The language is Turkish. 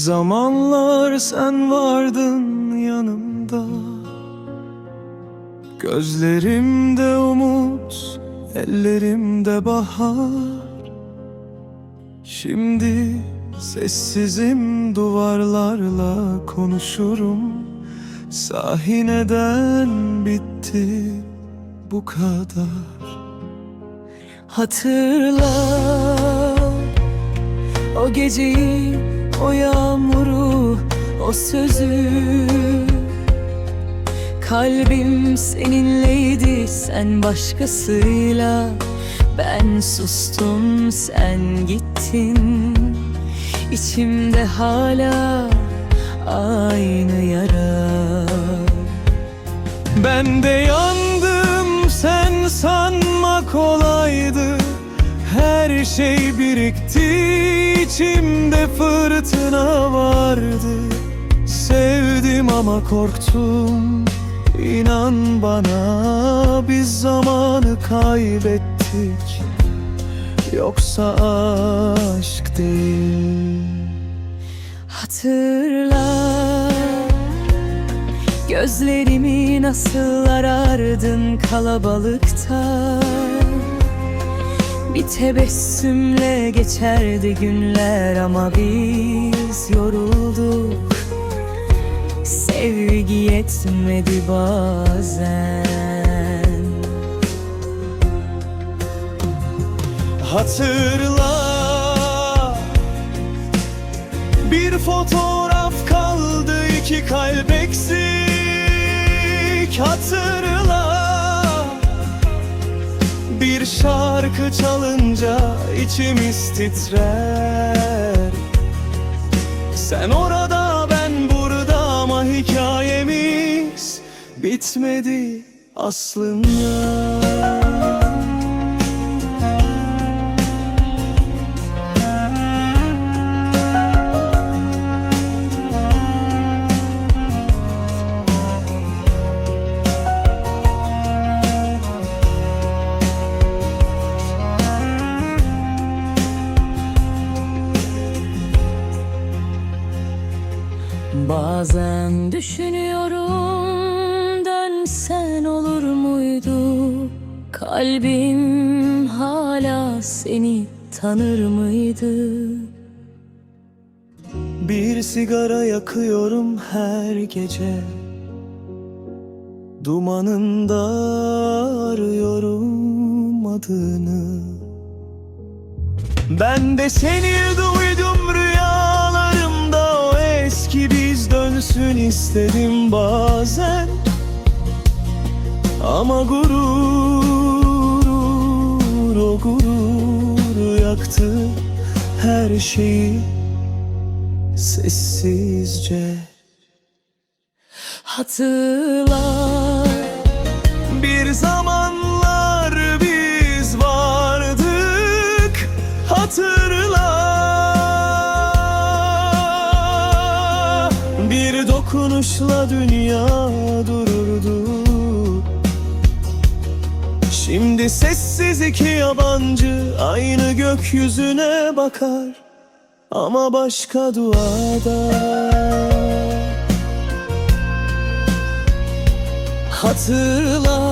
zamanlar sen vardın yanımda. Gözlerimde umut, ellerimde bahar. Şimdi sessizim duvarlarla konuşurum. Sahi neden bitti bu kadar. Hatırla o geceyi, o yağmuru, o sözü. Kalbim seninleydi, sen başkasıyla. Ben sustum, sen gittin. İçimde hala aynı yara. Ben de Her şey birikti içimde fırtına vardı. Sevdim ama korktum. İnan bana biz zamanı kaybettik. Yoksa aşk değil. Hatırla Gözlerimi nasıl arardın kalabalıkta Bir tebessümle geçerdi günler ama biz yorulduk. Sevgi yetmedi bazen. Hatırla Bir fotoğraf kaldı iki kalp eksik. Hatırla şarkı çalınca içimiz titrer Sen orada ben burada ama hikayemiz bitmedi aslında Bazen düşünüyorum dönsen olur muydu? Kalbim hala seni tanır mıydı? Bir sigara yakıyorum her gece. Dumanında arıyorum adını. Ben de seni duydum istedim bazen Ama gurur o gurur yaktı her şeyi sessizce. Hatırla dokunuşla dünya dururdu. Şimdi sessiz iki yabancı aynı gökyüzüne bakar Ama başka duada. Hatırla